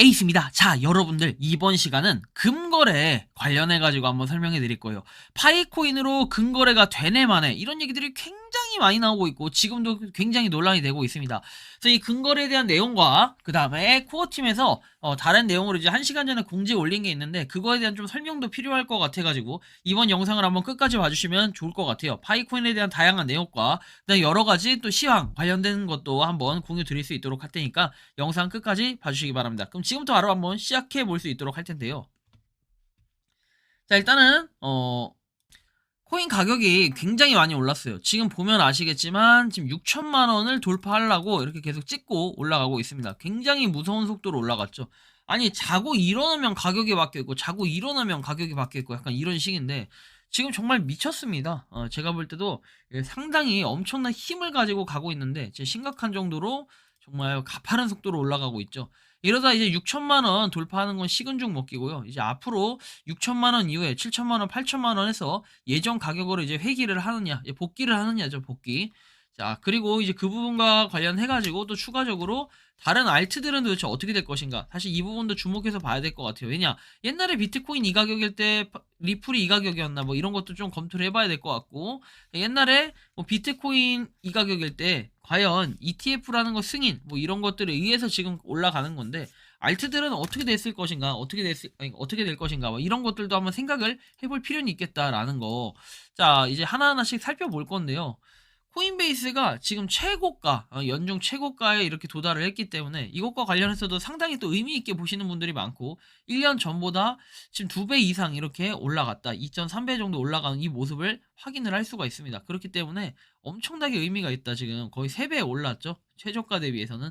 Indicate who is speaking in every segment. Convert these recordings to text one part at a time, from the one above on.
Speaker 1: 에이스입니다. 자 여러분들 이번 시간은 금거래 관련해 가지고 한번 설명해 드릴 거예요. 파이코인으로 금거래가 되네 마네 이런 얘기들이 굉장히 많이 나오고 있고 지금도 굉장히 논란이 되고 있습니다. 그래서 이 금거래에 대한 내용과 그 다음에 코어팀에서 어, 다른 내용으로 이제 한 시간 전에 공지에 올린 게 있는데 그거에 대한 좀 설명도 필요할 것 같아 가지고 이번 영상을 한번 끝까지 봐주시면 좋을 것 같아요. 파이코인에 대한 다양한 내용과 그다음에 여러 가지 또 시황 관련된 것도 한번 공유 드릴 수 있도록 할 테니까 영상 끝까지 봐주시기 바랍니다. 그럼 지금부터 바로 한번 시작해 볼 수 있도록 할 텐데요. 자 일단은 어 코인 가격이 굉장히 많이 올랐어요. 지금 보면 아시겠지만 지금 6천만 원을 돌파하려고 이렇게 계속 찍고 올라가고 있습니다. 굉장히 무서운 속도로 올라갔죠. 아니 자고 일어나면 가격이 바뀌어 있고 자고 일어나면 가격이 바뀌어 있고 약간 이런 식인데 지금 정말 미쳤습니다. 어, 제가 볼 때도 상당히 엄청난 힘을 가지고 가고 있는데 심각한 정도로 정말 가파른 속도로 올라가고 있죠. 이러다 이제 6천만 원 돌파하는 건 식은 죽 먹기고요. 이제 앞으로 6천만 원 이후에 7천만 원, 8천만 원에서 예전 가격으로 이제 회기를 하느냐, 이제 복귀를 하느냐죠, 복귀. 자, 그리고 이제 그 부분과 관련해 가지고 또 추가적으로 다른 알트들은 도대체 어떻게 될 것인가? 사실 이 부분도 주목해서 봐야 될 것 같아요. 왜냐? 옛날에 비트코인 이 가격일 때 파- 리플이 이 가격이었나 뭐 이런 것도 좀 검토를 해봐야 될 것 같고 옛날에 뭐 비트코인 이 가격일 때 과연 ETF라는 거 승인 뭐 이런 것들에 의해서 지금 올라가는 건데 알트들은 어떻게 됐을 것인가? 어떻게 됐을 아니, 어떻게 될 것인가? 뭐 이런 것들도 한번 생각을 해볼 필요는 있겠다라는 거. 자 이제 하나하나씩 살펴볼 건데요. 코인베이스가 지금 최고가, 어, 연중 최고가에 이렇게 도달을 했기 때문에 이것과 관련해서도 상당히 또 의미 있게 보시는 분들이 많고 1년 전보다 지금 2배 이상 이렇게 올라갔다. 2.3배 정도 올라가는 이 모습을 확인을 할 수가 있습니다. 그렇기 때문에 엄청나게 의미가 있다. 지금 거의 3배 올랐죠. 최저가 대비해서는.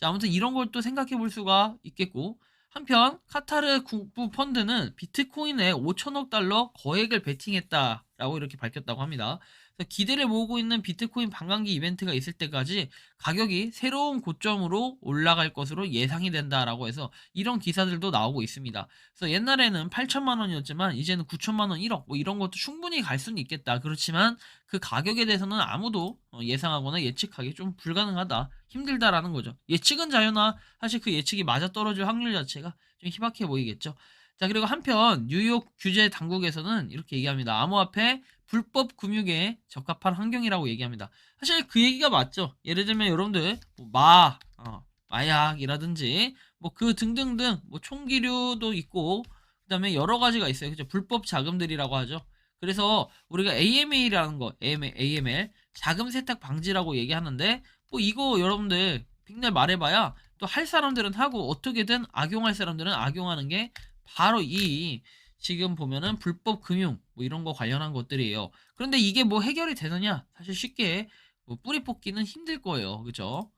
Speaker 1: 자, 아무튼 이런 걸 또 생각해 볼 수가 있겠고 한편 카타르 국부 펀드는 비트코인에 5천억 달러 거액을 베팅했다라고 이렇게 밝혔다고 합니다. 기대를 모으고 있는 비트코인 반감기 이벤트가 있을 때까지 가격이 새로운 고점으로 올라갈 것으로 예상이 된다라고 해서 이런 기사들도 나오고 있습니다. 그래서 옛날에는 8천만 원이었지만 이제는 9천만 원, 1억 뭐 이런 것도 충분히 갈 수는 있겠다. 그렇지만 그 가격에 대해서는 아무도 어, 예상하거나 예측하기 좀 불가능하다. 힘들다라는 거죠. 예측은 자유나 사실 그 예측이 맞아 떨어질 확률 자체가 좀 희박해 보이겠죠. 자, 그리고 한편 뉴욕 규제 당국에서는 이렇게 얘기합니다. 암호화폐 불법 금융에 적합한 환경이라고 얘기합니다. 사실 그 얘기가 맞죠. 예를 들면 여러분들 뭐 마, 어, 마약이라든지 뭐 그 등등등 뭐 총기류도 있고 그다음에 여러 가지가 있어요. 그죠? 불법 자금들이라고 하죠. 그래서 우리가 AML이라는 거, AML, 자금 세탁 방지라고 얘기하는데 뭐 이거 여러분들 빅날 말해봐야 또 할 사람들은 하고 어떻게든 악용할 사람들은 악용하는 게 바로 이 지금 보면은 불법 금융 뭐 이런 거 관련한 것들이에요. 그런데 이게 뭐 해결이 되느냐? 사실 쉽게 뭐 뿌리 뽑기는 힘들 거예요. 그죠?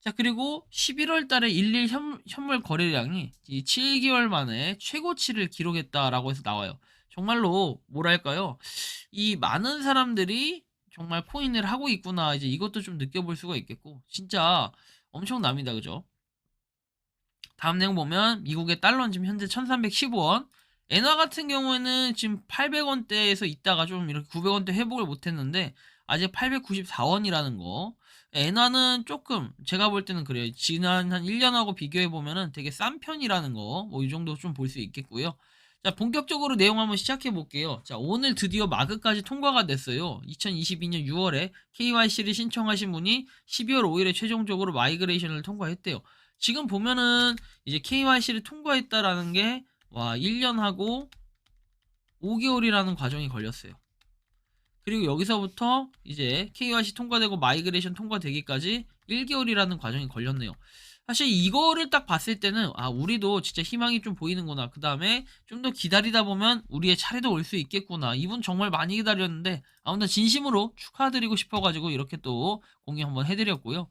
Speaker 1: 자, 그리고 11월 달에 11 현, 현물 거래량이 이 7개월 만에 최고치를 기록했다라고 해서 나와요. 정말로 뭐랄까요? 이 많은 사람들이 정말 코인을 하고 있구나. 이제 이것도 좀 느껴볼 수가 있겠고 진짜 엄청납니다. 그죠? 다음 내용 보면 미국의 달러는 지금 현재 1315원 엔화 같은 경우에는 지금 800원대에서 있다가 좀 이렇게 900원대 회복을 못했는데 아직 894원이라는 거. 엔화는 조금 제가 볼 때는 그래요. 지난 한 1년하고 비교해 보면은 되게 싼 편이라는 거. 뭐 이 정도 좀 볼 수 있겠고요. 자, 본격적으로 내용 한번 시작해 볼게요. 자, 오늘 드디어 마그까지 통과가 됐어요. 2022년 6월에 KYC를 신청하신 분이 12월 5일에 최종적으로 마이그레이션을 통과했대요. 지금 보면은 이제 KYC를 통과했다라는 게 와, 1년하고 5개월이라는 과정이 걸렸어요. 그리고 여기서부터 이제 KYC 통과되고 마이그레이션 통과되기까지 1개월이라는 과정이 걸렸네요. 사실 이거를 딱 봤을 때는 아 우리도 진짜 희망이 좀 보이는구나. 그 다음에 좀 더 기다리다 보면 우리의 차례도 올 수 있겠구나. 이분 정말 많이 기다렸는데 아무튼 진심으로 축하드리고 싶어가지고 이렇게 또 공유 한번 해드렸고요.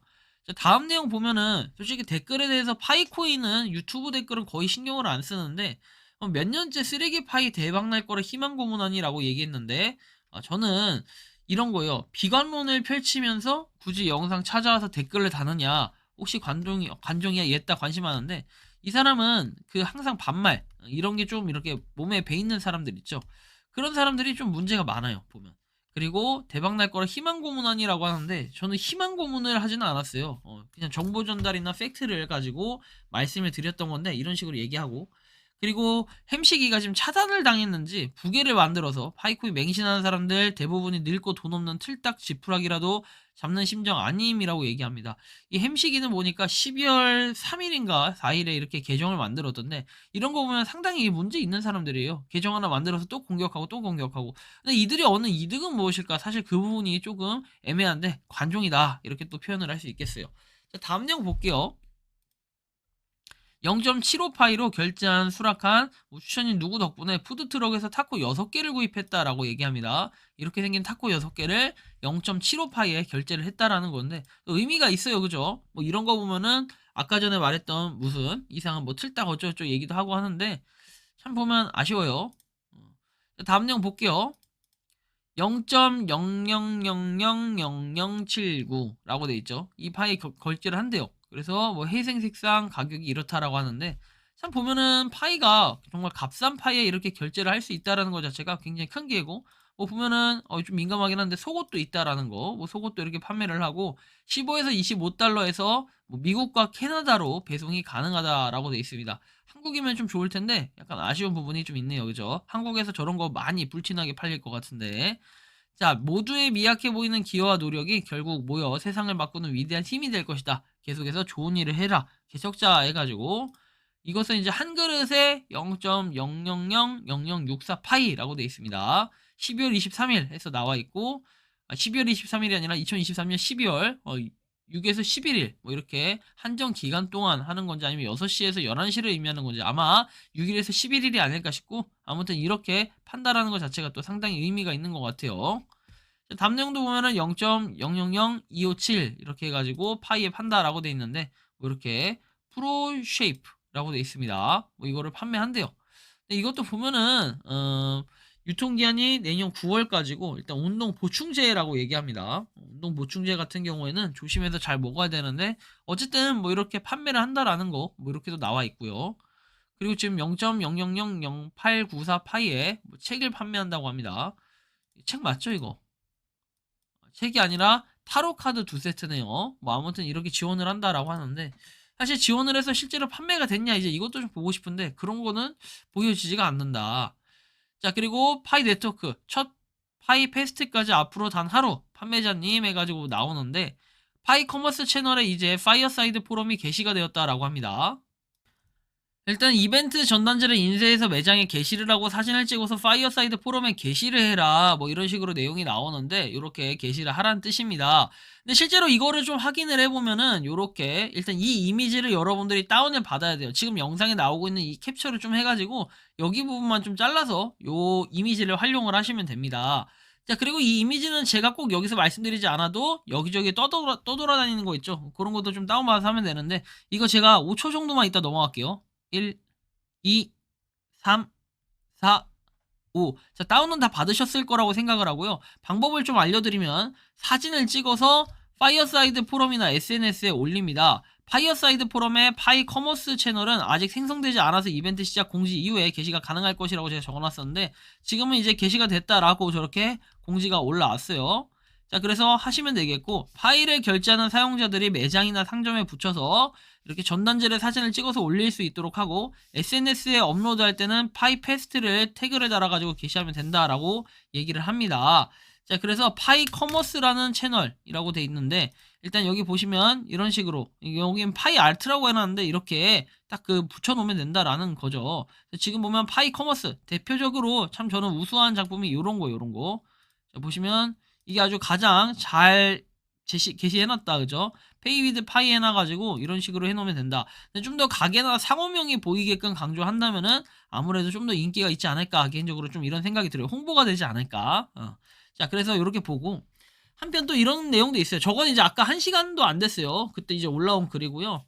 Speaker 1: 자, 다음 내용 보면은 솔직히 댓글에 대해서 파이코인은 유튜브 댓글은 거의 신경을 안 쓰는데 어, 몇 년째 쓰레기 파이 대박 날 거라 희망 고문 아니라고 얘기했는데 아, 저는 이런 거요. 비관론을 펼치면서 굳이 영상 찾아와서 댓글을 다느냐. 혹시 관종이, 관종이야, 얘다 관심 많은데, 이 사람은 그 항상 반말, 이런 게 좀 이렇게 몸에 배 있는 사람들 있죠. 그런 사람들이 좀 문제가 많아요, 보면. 그리고 대박 날 거라 희망 고문하니라고 하는데, 저는 희망 고문을 하지는 않았어요. 어, 그냥 정보 전달이나 팩트를 가지고 말씀을 드렸던 건데, 이런 식으로 얘기하고, 그리고 햄식이가 지금 차단을 당했는지 부계를 만들어서 파이코이 맹신하는 사람들 대부분이 늙고 돈 없는 틀딱 지푸라기라도 잡는 심정 아님이라고 얘기합니다. 이 햄식이는 보니까 12월 3일인가 4일에 이렇게 계정을 만들었던데 이런 거 보면 상당히 문제 있는 사람들이에요. 계정 하나 만들어서 또 공격하고 또 공격하고 근데 이들이 얻는 이득은 무엇일까? 사실 그 부분이 조금 애매한데 관종이다 이렇게 또 표현을 할 수 있겠어요. 자, 다음 내용 볼게요. 0.75파이로 결제한 수락한 우추천인 누구 덕분에 푸드트럭에서 타코 6개를 구입했다라고 얘기합니다. 이렇게 생긴 타코 6개를 0.75파이에 결제를 했다라는 건데 의미가 있어요. 그죠? 뭐 이런 거 보면은 아까 전에 말했던 무슨 이상한 뭐 틀딱 어쩌고저쩌고 얘기도 하고 하는데 참 보면 아쉬워요. 어. 다음 내용 볼게요. 0.00000079라고 돼 있죠. 이 파이에 겨- 결제를 한대요. 그래서 뭐 회생 색상 가격이 이렇다라고 하는데 참 보면은 파이가 정말 값싼 파이에 이렇게 결제를 할 수 있다라는 것 자체가 굉장히 큰 기회고 뭐 보면은 어, 좀 민감하긴 한데 속옷도 있다라는 거, 뭐 속옷도 이렇게 판매를 하고 15에서 25달러에서 뭐 미국과 캐나다로 배송이 가능하다라고 돼 있습니다. 한국이면 좀 좋을 텐데 약간 아쉬운 부분이 좀 있네요, 그죠? 한국에서 저런 거 많이 불티나게 팔릴 것 같은데. 자, 모두의 미약해 보이는 기여와 노력이 결국 모여 세상을 바꾸는 위대한 힘이 될 것이다. 계속해서 좋은 일을 해라. 개척자 해가지고 이것은 이제 한 그릇에 0.0000064 파이라고 되어 있습니다. 12월 23일 해서 나와 있고 아, 12월 23일이 아니라 2023년 12월 어, 6에서 11일 뭐 이렇게 한정 기간 동안 하는 건지 아니면 6시에서 11시를 의미하는 건지 아마 6일에서 11일이 아닐까 싶고 아무튼 이렇게 판다라는 것 자체가 또 상당히 의미가 있는 것 같아요. 자, 다음 내용도 보면은 0.000257 이렇게 해가지고 파이에 판다라고 돼 있는데 뭐 이렇게 프로 쉐이프라고 돼 있습니다. 뭐 이거를 판매한대요. 근데 이것도 보면은 어, 유통기한이 내년 9월까지고 일단 운동 보충제라고 얘기합니다. 운동 보충제 같은 경우에는 조심해서 잘 먹어야 되는데 어쨌든 뭐 이렇게 판매를 한다라는 거 뭐 이렇게도 나와 있고요. 그리고 지금 0.000894 파이에 뭐 책을 판매한다고 합니다. 책 맞죠 이거? 책이 아니라 타로 카드 두 세트네요. 뭐 아무튼 이렇게 지원을 한다라고 하는데 사실 지원을 해서 실제로 판매가 됐냐 이제 이것도 좀 보고 싶은데 그런 거는 보여지지가 않는다. 자 그리고 파이 네트워크 첫 파이 페스트까지 앞으로 단 하루 판매자님 해가지고 나오는데 파이 커머스 채널에 이제 파이어사이드 포럼이 게시가 되었다라고 합니다. 일단 이벤트 전단지를 인쇄해서 매장에 게시를 하고 사진을 찍어서 파이어사이드 포럼에 게시를 해라 뭐 이런 식으로 내용이 나오는데 이렇게 게시를 하라는 뜻입니다. 근데 실제로 이거를 좀 확인을 해보면은 요렇게 일단 이 이미지를 여러분들이 다운을 받아야 돼요. 지금 영상에 나오고 있는 이 캡처를 좀 해가지고 여기 부분만 좀 잘라서 요 이미지를 활용을 하시면 됩니다. 자 그리고 이 이미지는 제가 꼭 여기서 말씀드리지 않아도 여기저기 떠돌아, 떠돌아다니는 거 있죠. 그런 것도 좀 다운받아서 하면 되는데 이거 제가 5초 정도만 이따 넘어갈게요. 1, 2, 3, 4, 5. 자, 다운은 다 받으셨을 거라고 생각을 하고요. 방법을 좀 알려드리면 사진을 찍어서 파이어사이드 포럼이나 SNS에 올립니다. 파이어사이드 포럼의 파이 커머스 채널은 아직 생성되지 않아서 이벤트 시작 공지 이후에 게시가 가능할 것이라고 제가 적어놨었는데 지금은 이제 게시가 됐다라고 저렇게 공지가 올라왔어요. 자, 그래서 하시면 되겠고 파일을 결제하는 사용자들이 매장이나 상점에 붙여서 이렇게 전단지를 사진을 찍어서 올릴 수 있도록 하고 SNS에 업로드할 때는 파이 페스트를 태그를 달아가지고 게시하면 된다라고 얘기를 합니다. 자, 그래서 파이 커머스라는 채널이라고 돼 있는데 일단 여기 보시면 이런 식으로 여긴 파이 알트라고 해놨는데 이렇게 딱 그 붙여놓으면 된다라는 거죠. 지금 보면 파이 커머스 대표적으로 참 저는 우수한 작품이 이런 거 이런 거. 자, 보시면 이게 아주 가장 잘 제시, 게시해놨다 그죠? 페이위드 파이 해놔가지고 이런 식으로 해놓으면 된다. 근데 좀 더 가게나 상호명이 보이게끔 강조한다면은 아무래도 좀 더 인기가 있지 않을까 개인적으로 좀 이런 생각이 들어요. 홍보가 되지 않을까. 어. 자 그래서 이렇게 보고 한편 또 이런 내용도 있어요. 저건 이제 아까 한 시간도 안 됐어요. 그때 이제 올라온 글이고요.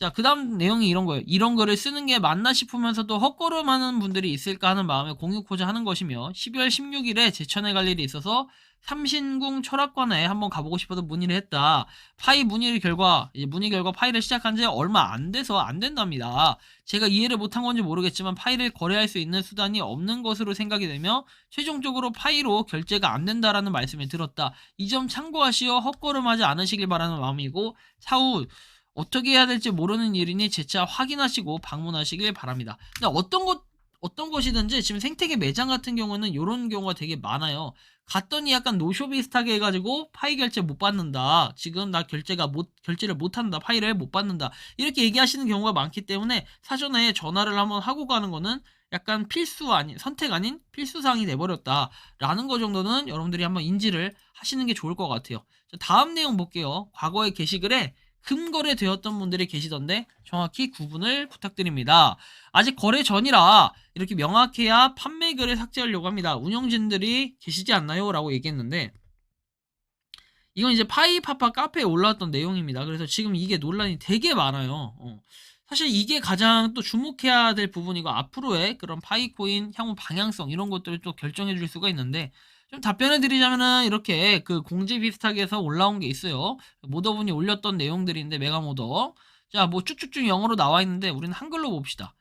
Speaker 1: 자, 그 다음 내용이 이런 거예요. 이런 글을 쓰는 게 맞나 싶으면서도 헛걸음 하는 분들이 있을까 하는 마음에 공유코자 하는 것이며 12월 16일에 제천에 갈 일이 있어서 삼신궁 철학관에 한번 가보고 싶어서 문의를 했다. 파이 문의 결과 문의 결과 파이를 시작한 지 얼마 안 돼서 안 된답니다. 제가 이해를 못한 건지 모르겠지만 파이를 거래할 수 있는 수단이 없는 것으로 생각이 되며 최종적으로 파이로 결제가 안 된다라는 말씀을 들었다. 이 점 참고하시어 헛걸음하지 않으시길 바라는 마음이고 차후 어떻게 해야 될지 모르는 일이니 재차 확인하시고 방문하시길 바랍니다. 근데 어떤 것 어떤 것이든지 지금 생태계 매장 같은 경우는 이런 경우가 되게 많아요. 갔더니 약간 노쇼 비슷하게 해가지고 파이 결제 못 받는다. 지금 나 결제가 못 결제를 못 한다. 파이를 못 받는다. 이렇게 얘기하시는 경우가 많기 때문에 사전에 전화를 한번 하고 가는 거는 약간 필수 아닌 선택 아닌 필수 사항이 돼버렸다라는 거 정도는 여러분들이 한번 인지를 하시는 게 좋을 것 같아요. 자, 다음 내용 볼게요. 과거의 게시글에 금거래 되었던 분들이 계시던데 정확히 구분을 부탁드립니다. 아직 거래 전이라 이렇게 명확해야 판매글을 삭제하려고 합니다. 운영진들이 계시지 않나요? 라고 얘기했는데 이건 이제 파이파파 카페에 올라왔던 내용입니다. 그래서 지금 이게 논란이 되게 많아요. 어. 사실 이게 가장 또 주목해야 될 부분이고 앞으로의 그런 파이코인 향후 방향성 이런 것들을 또 결정해 줄 수가 있는데 좀 답변을 드리자면은 이렇게 그 공지 비슷하게 해서 올라온 게 있어요. 모더분이 올렸던 내용들인데 메가모더. 자, 뭐 쭉쭉쭉 영어로 나와 있는데 우리는 한글로 봅시다.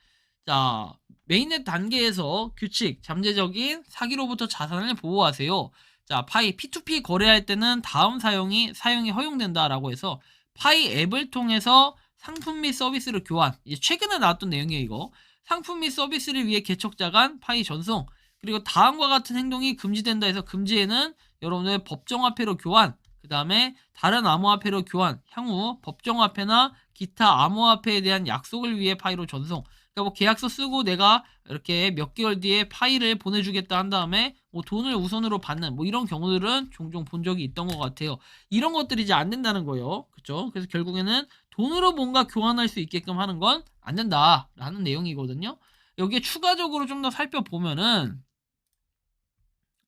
Speaker 1: 자, 메인넷 단계에서 규칙, 잠재적인 사기로부터 자산을 보호하세요. 자, 파이 P2P 거래할 때는 다음 사용이 사용이 허용된다라고 해서 파이 앱을 통해서 상품 및 서비스를 교환. 이제 최근에 나왔던 내용이에요, 이거. 상품 및 서비스를 위해 개척자 간 파이 전송. 그리고 다음과 같은 행동이 금지된다 해서 금지에는 여러분의 법정화폐로 교환, 그 다음에 다른 암호화폐로 교환, 향후 법정화폐나 기타 암호화폐에 대한 약속을 위해 파이로 전송. 그러니까 뭐 계약서 쓰고 내가 이렇게 몇 개월 뒤에 파이를 보내주겠다 한 다음에 뭐 돈을 우선으로 받는 뭐 이런 경우들은 종종 본 적이 있던 것 같아요. 이런 것들이 이제 안 된다는 거예요. 그렇죠? 그래서 결국에는 돈으로 뭔가 교환할 수 있게끔 하는 건 안 된다라는 내용이거든요. 여기에 추가적으로 좀 더 살펴보면은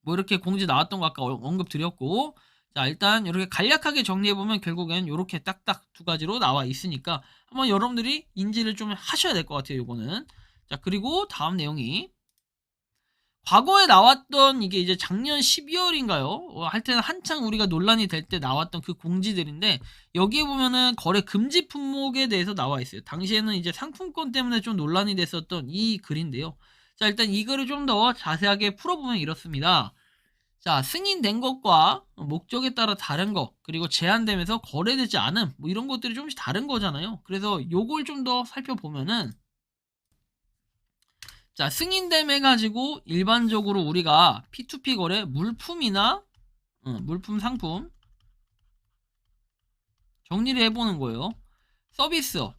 Speaker 1: 뭐 이렇게 공지 나왔던 거 아까 언급 드렸고 자 일단 이렇게 간략하게 정리해보면 결국엔 이렇게 딱딱 두 가지로 나와 있으니까 한번 여러분들이 인지를 좀 하셔야 될 것 같아요 요거는 자 그리고 다음 내용이 과거에 나왔던 이게 이제 작년 12월인가요? 어, 할 때는 한창 우리가 논란이 될 때 나왔던 그 공지들인데 여기에 보면은 거래 금지 품목에 대해서 나와 있어요. 당시에는 이제 상품권 때문에 좀 논란이 됐었던 이 글인데요. 자, 일단 이 글을 좀 더 자세하게 풀어보면 이렇습니다. 자, 승인된 것과 목적에 따라 다른 것, 그리고 제한되면서 거래되지 않음, 뭐 이런 것들이 좀씩 다른 거잖아요. 그래서 요걸 좀 더 살펴보면은 자, 승인됨 해가지고 일반적으로 우리가 P2P 거래 물품이나 어, 물품 상품 정리를 해보는 거예요. 서비스업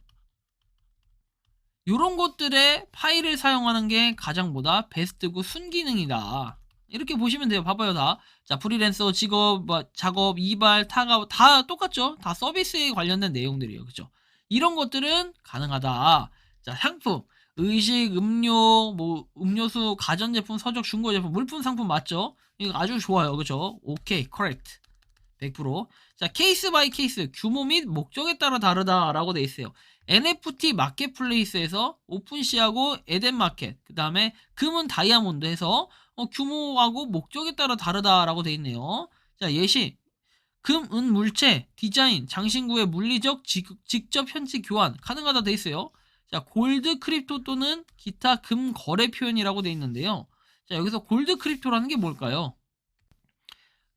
Speaker 1: 이런 것들의 파일을 사용하는 게 가장보다 베스트고 순기능이다. 이렇게 보시면 돼요. 봐봐요, 다. 자, 프리랜서, 직업, 뭐, 작업, 이발, 타가 다 똑같죠? 다 서비스에 관련된 내용들이에요. 그죠? 이런 것들은 가능하다. 자, 상품. 의식, 음료, 뭐, 음료수, 가전제품, 서적, 중고제품, 물품 상품 맞죠? 이거 아주 좋아요. 그죠? 오케이, 커렉트. 100%. 자, 케이스 바이 케이스, 규모 및 목적에 따라 다르다라고 돼 있어요. NFT 마켓플레이스에서 오픈시하고 에덴마켓, 그 다음에 금은 다이아몬드 해서 어, 규모하고 목적에 따라 다르다라고 돼 있네요. 자, 예시. 금, 은, 물체, 디자인, 장신구의 물리적 직, 직접 현지 교환 가능하다 돼 있어요. 자, 골드 크립토 또는 기타 금 거래 표현이라고 돼 있는데요. 자, 여기서 골드 크립토라는 게 뭘까요?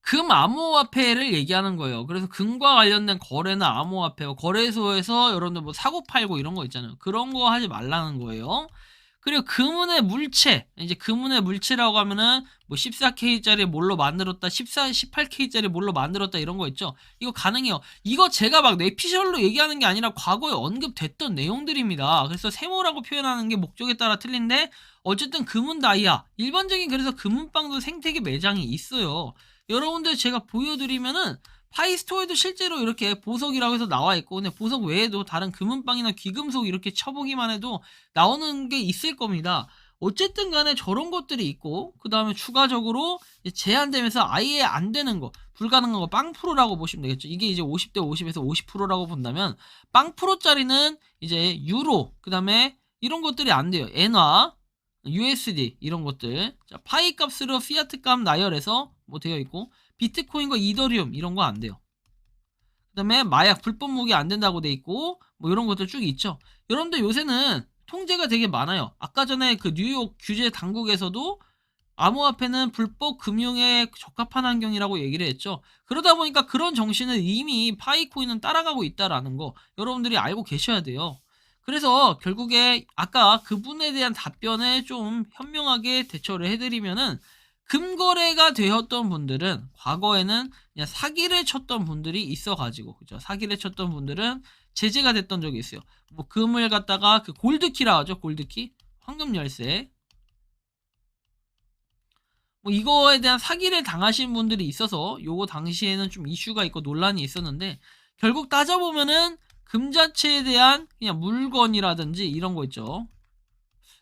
Speaker 1: 금 암호화폐를 얘기하는 거예요. 그래서 금과 관련된 거래나 암호화폐, 거래소에서 여러분들 뭐 사고 팔고 이런 거 있잖아요. 그런 거 하지 말라는 거예요. 그리고 금은의 물체, 이제 금은의 물체라고 하면은 뭐 14K짜리 뭘로 만들었다, 14, 18K짜리 뭘로 만들었다 이런 거 있죠. 이거 가능해요. 이거 제가 막 내피셜로 얘기하는 게 아니라 과거에 언급됐던 내용들입니다. 그래서 세모라고 표현하는 게 목적에 따라 틀린데 어쨌든 금은 다이아, 일반적인 그래서 금은빵도 생태계 매장이 있어요. 여러분들 제가 보여드리면은 파이스토어에도 실제로 이렇게 보석이라고 해서 나와 있고 근데 보석 외에도 다른 금은빵이나 귀금속 이렇게 쳐보기만 해도 나오는 게 있을 겁니다. 어쨌든 간에 저런 것들이 있고 그 다음에 추가적으로 제한되면서 아예 안 되는 거 불가능한 거 빵프로라고 보시면 되겠죠. 이게 이제 50대 50에서 50%라고 본다면 빵프로짜리는 이제 유로 그 다음에 이런 것들이 안 돼요. 엔화 USD 이런 것들. 자 파이 값으로 피아트 값 나열해서 뭐 되어 있고 비트코인과 이더리움 이런 거 안 돼요. 그 다음에 마약 불법 무기 안 된다고 돼 있고 뭐 이런 것들 쭉 있죠. 여러분들 요새는 통제가 되게 많아요. 아까 전에 그 뉴욕 규제 당국에서도 암호화폐는 불법 금융에 적합한 환경이라고 얘기를 했죠. 그러다 보니까 그런 정신을 이미 파이코인은 따라가고 있다라는 거 여러분들이 알고 계셔야 돼요. 그래서 결국에 아까 그분에 대한 답변에 좀 현명하게 대처를 해드리면은 금거래가 되었던 분들은 과거에는 그냥 사기를 쳤던 분들이 있어가지고 그죠? 사기를 쳤던 분들은 제재가 됐던 적이 있어요. 뭐 금을 갖다가 그 골드키라 하죠 골드키? 황금 열쇠. 뭐 이거에 대한 사기를 당하신 분들이 있어서 요거 당시에는 좀 이슈가 있고 논란이 있었는데 결국 따져보면은 금 자체에 대한 그냥 물건이라든지 이런 거 있죠.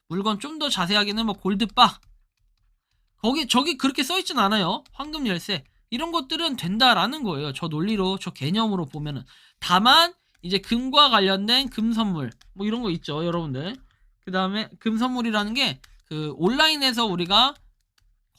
Speaker 1: 물건 좀 더 자세하게는 뭐 골드바 거기 저기 그렇게 써 있진 않아요. 황금 열쇠 이런 것들은 된다라는 거예요. 저 논리로 저 개념으로 보면은 다만 이제 금과 관련된 금 선물 뭐 이런 거 있죠, 여러분들. 그 다음에 금 선물이라는 게 그 온라인에서 우리가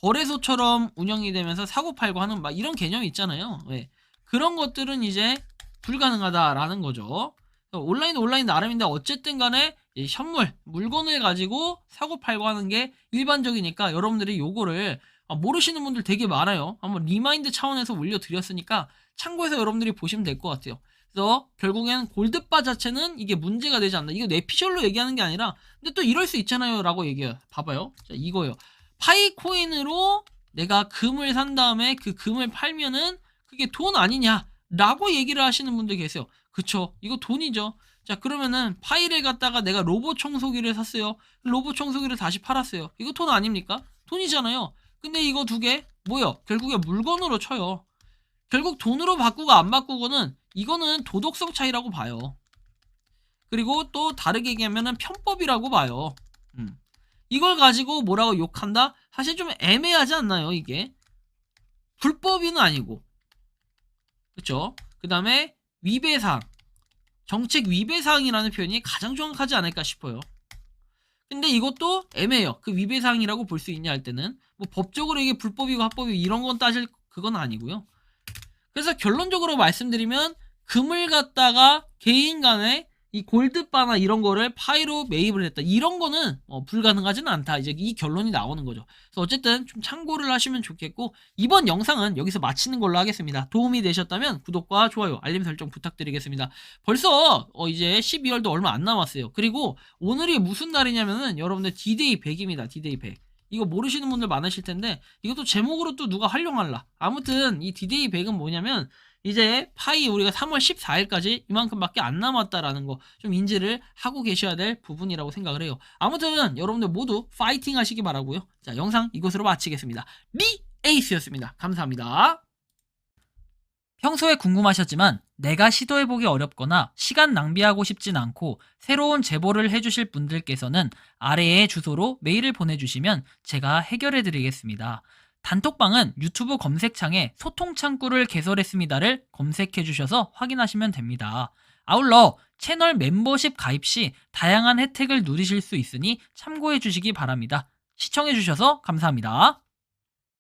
Speaker 1: 거래소처럼 운영이 되면서 사고 팔고 하는 막 이런 개념이 있잖아요. 예. 그런 것들은 이제 불가능하다라는 거죠. 온라인 온라인 나름인데 어쨌든 간에 이 현물 물건을 가지고 사고 팔고 하는 게 일반적이니까 여러분들이 요거를 아, 모르시는 분들 되게 많아요. 한번 리마인드 차원에서 올려드렸으니까 참고해서 여러분들이 보시면 될 것 같아요. 그래서 결국엔 골드바 자체는 이게 문제가 되지 않나. 이거 내피셜로 얘기하는 게 아니라 근데 또 이럴 수 있잖아요 라고 얘기해요. 봐봐요. 자, 이거요. 파이코인으로 내가 금을 산 다음에 그 금을 팔면은 그게 돈 아니냐 라고 얘기를 하시는 분들 계세요. 그쵸. 이거 돈이죠. 자 그러면은 파이를 갖다가 내가 로봇 청소기를 샀어요. 로봇 청소기를 다시 팔았어요. 이거 돈 아닙니까? 돈이잖아요. 근데 이거 두 개 뭐요? 결국에 물건으로 쳐요. 결국 돈으로 바꾸고 안 바꾸고는 이거는 도덕성 차이라고 봐요. 그리고 또 다르게 얘기하면은 편법이라고 봐요. 음. 이걸 가지고 뭐라고 욕한다? 사실 좀 애매하지 않나요, 이게? 불법이는 아니고. 그쵸? 그 다음에 위배사항. 정책 위배 사항이라는 표현이 가장 정확하지 않을까 싶어요. 근데 이것도 애매해요. 그 위배 사항이라고 볼 수 있냐 할 때는. 뭐 법적으로 이게 불법이고 합법이고 이런 건 따질 그건 아니고요. 그래서 결론적으로 말씀드리면 금을 갖다가 개인 간에 이 골드바나 이런 거를 파이로 매입을 했다. 이런 거는 어, 불가능하지는 않다. 이제 이 결론이 나오는 거죠. 그래서 어쨌든 좀 참고를 하시면 좋겠고 이번 영상은 여기서 마치는 걸로 하겠습니다. 도움이 되셨다면 구독과 좋아요, 알림 설정 부탁드리겠습니다. 벌써 어, 이제 12월도 얼마 안 남았어요. 그리고 오늘이 무슨 날이냐면은 여러분들 D-Day 100입니다. D-Day 100. 이거 모르시는 분들 많으실 텐데 이것도 제목으로 또 누가 활용할라. 아무튼 이 D-Day 100은 뭐냐면 이제 파이 우리가 3월 14일까지 이만큼밖에 안 남았다라는 거 좀 인지를 하고 계셔야 될 부분이라고 생각을 해요. 아무튼 여러분들 모두 파이팅 하시기 바라고요. 자, 영상 이것으로 마치겠습니다. 리 에이스였습니다. 감사합니다. 평소에 궁금하셨지만 내가 시도해보기 어렵거나 시간 낭비하고 싶진 않고 새로운 제보를 해주실 분들께서는 아래의 주소로 메일을 보내주시면 제가 해결해드리겠습니다. 단톡방은 유튜브 검색창에 소통 창구를 개설했습니다를 검색해 주셔서 확인하시면 됩니다. 아울러 채널 멤버십 가입 시 다양한 혜택을 누리실 수 있으니 참고해 주시기 바랍니다. 시청해 주셔서 감사합니다.